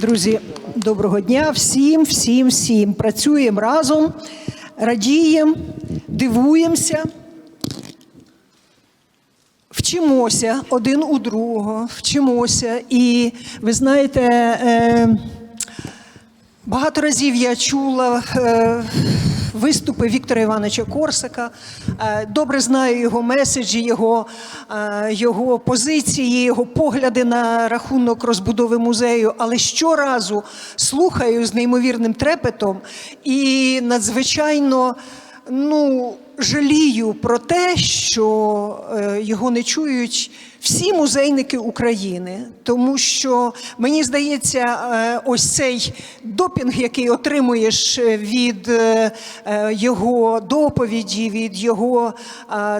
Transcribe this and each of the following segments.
Друзі, доброго дня всім, всім, всім. Працюємо разом, радіємо, дивуємося, вчимося один у другого, вчимося. І ви знаєте, е, багато разів я чула. Виступи Віктора Івановича Корсака. Е, Добре знаю його меседжі, його, е, його позиції, його погляди на рахунок розбудови музею. Але щоразу слухаю з неймовірним трепетом і надзвичайно ну, жалію про те, що е, його не чують всі музейники України, тому що мені здається, е, ось цей допінг, який отримуєш від е, е, його доповіді, від його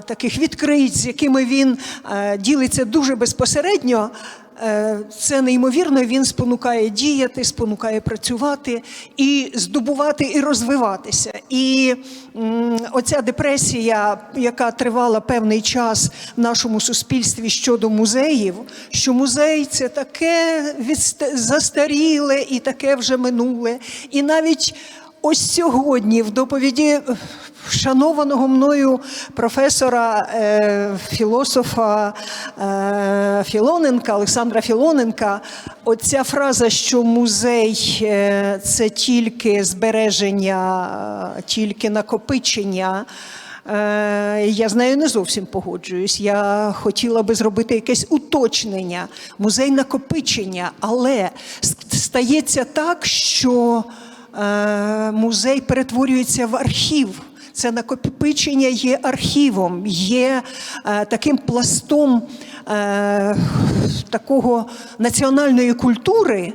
таких відкриць, з якими він ділиться дуже безпосередньо. Е, Це неймовірно, він спонукає діяти, спонукає працювати і здобувати і розвиватися. І оця депресія, яка тривала певний час в нашому суспільстві щодо музеїв, що музей це таке застаріле і таке вже минуле. І навіть ось сьогодні в доповіді шанованого мною професора е, філософа е, Філоненка, Олександра Філоненка, оця фраза, що музей е, це тільки збереження, е, тільки накопичення. Е, Я з нею не зовсім погоджуюсь. Я хотіла би зробити якесь уточнення, музей накопичення, але стається так, що е, музей перетворюється в архів. Це накопичення є архівом, є е, таким пластом е, такого національної культури,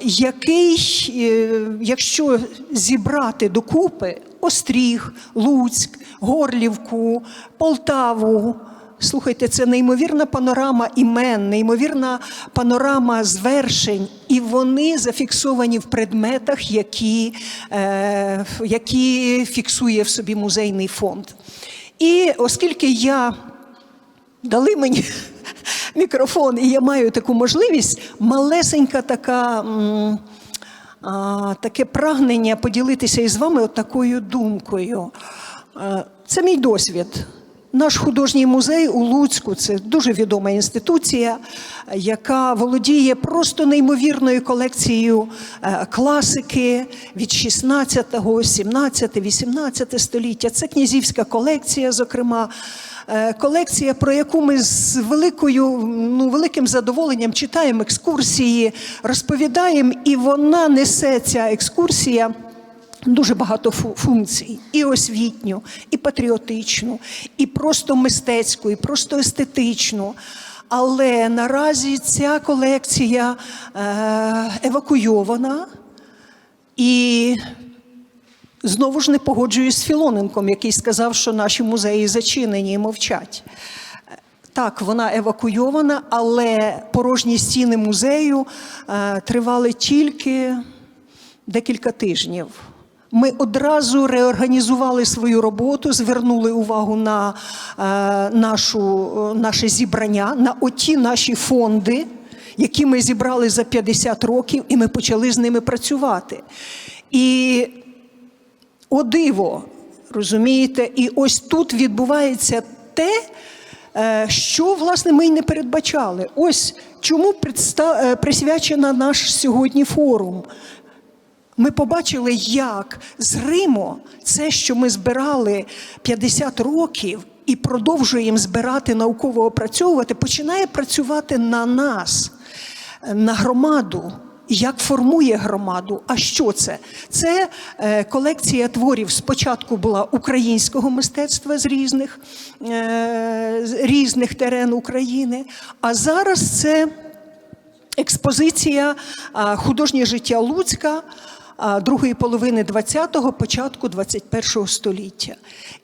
який, е, якщо зібрати докупи Остріг, Луцьк, Горлівку, Полтаву. Слухайте, це неймовірна панорама імен, неймовірна панорама звершень, і вони зафіксовані в предметах, які, е, які фіксує в собі музейний фонд. І оскільки я дали мені мікрофон, і я маю таку можливість, малесенька така. а, таке прагнення поділитися із вами от такою думкою. Е, Це мій досвід. Наш художній музей у Луцьку це дуже відома інституція, яка володіє просто неймовірною колекцією е, класики від 16, 17, 18 століття. Це князівська колекція, зокрема. Е, Колекція, про яку ми з великою, ну, великим задоволенням читаємо екскурсії, розповідаємо, і вона несе ця екскурсія дуже багато функцій: і освітню, і патріотичну, і просто мистецьку, і просто естетичну. Але наразі ця колекція е, евакуйована і Знову ж не погоджуюсь з Філоненком, який сказав, що наші музеї зачинені і мовчать. Так, вона евакуйована, але порожні стіни музею е, тривали тільки декілька тижнів. Ми одразу реорганізували свою роботу, звернули увагу на е, нашу, е, наше зібрання, на оті наші фонди, які ми зібрали за 50 років, і ми почали з ними працювати. І о диво, розумієте? І ось тут відбувається те, е, що власне ми й не передбачали. Ось чому присвячена наш сьогодні форум. Ми побачили, як зримо це, що ми збирали 50 років і продовжуємо збирати науково опрацьовувати, починає працювати на нас, на громаду. Як формує громаду? А що це? Це е, колекція творів. Спочатку була українського мистецтва з різних, е, з різних терен України, а зараз це експозиція художнє життя Луцька другої половини 20-го, початку 21-го століття.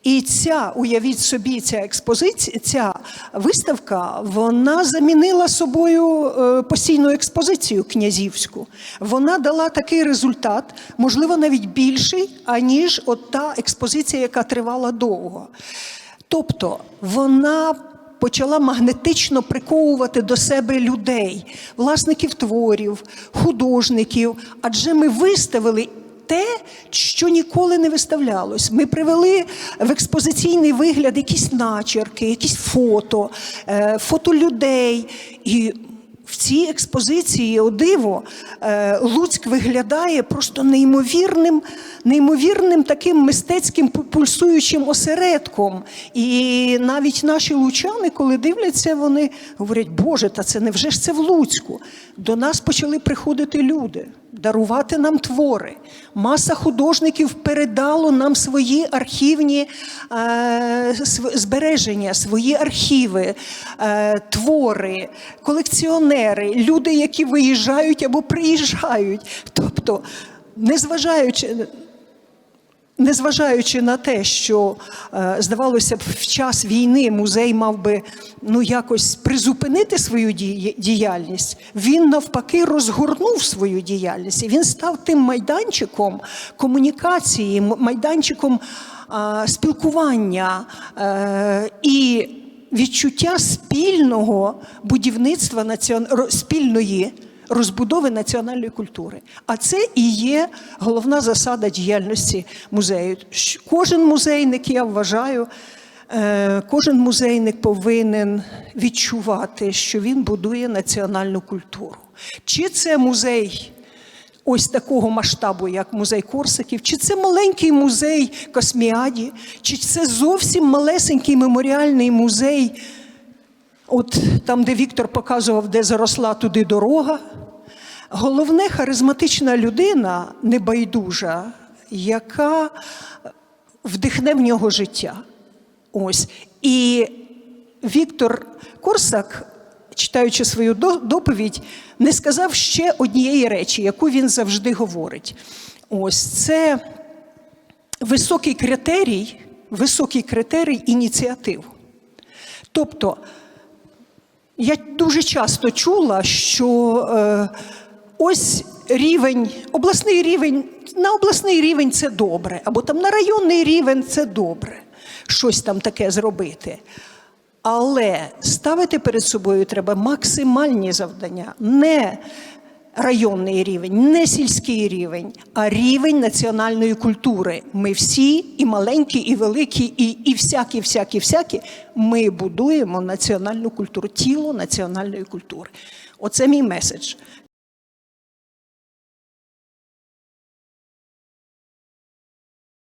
І ця, уявіть собі, ця експозиція, ця виставка, вона замінила собою е, постійну експозицію князівську. Вона дала такий результат, можливо, навіть більший, аніж от та експозиція, яка тривала довго. Тобто вона почала магнетично приковувати до себе людей, власників творів, художників, адже ми виставили. Те, що ніколи не виставлялось. Ми привели в експозиційний вигляд якісь начерки, якісь фото, е, фото людей. І в цій експозиції, о диво, е, Луцьк виглядає просто неймовірним, неймовірним таким мистецьким пульсуючим осередком. І навіть наші лучани, коли дивляться, вони говорять, Боже, та це невже ж це в Луцьку? До нас почали приходити люди, дарувати нам твори. Маса художників передало нам свої архівні е, збереження, свої архіви, е, твори, колекціонери, люди, які виїжджають або приїжджають. Тобто, незважаючи. Незважаючи на те, що е, здавалося б, в час війни музей мав би ну якось призупинити свою діяльність, він навпаки розгорнув свою діяльність. І він став тим майданчиком комунікації, майданчиком спілкування е, і відчуття спільного будівництва націон... спільної розбудови національної культури. А це і є головна засада діяльності музею. Кожен музейник, я вважаю, е, кожен музейник повинен відчувати, що він будує національну культуру. Чи це музей ось такого масштабу, як музей Корсаків, чи це маленький музей Косміаді, чи це зовсім малесенький меморіальний музей От там, де Віктор показував, де заросла туди дорога. Головне харизматична людина, небайдужа, яка вдихне в нього життя. Ось. І Віктор Корсак, читаючи свою доповідь, не сказав ще однієї речі, яку він завжди говорить. Ось це високий критерій, високий критерій ініціатив. Тобто, я дуже часто чула, що е, ось рівень, обласний рівень, на обласний рівень це добре, або там на районний рівень це добре, щось там таке зробити. Але ставити перед собою треба максимальні завдання, не районний рівень, не сільський рівень, а рівень національної культури. Ми всі, і маленькі, і великі, і, і всякі, всякі, всякі, ми будуємо національну культуру, тіло національної культури. Оце мій меседж.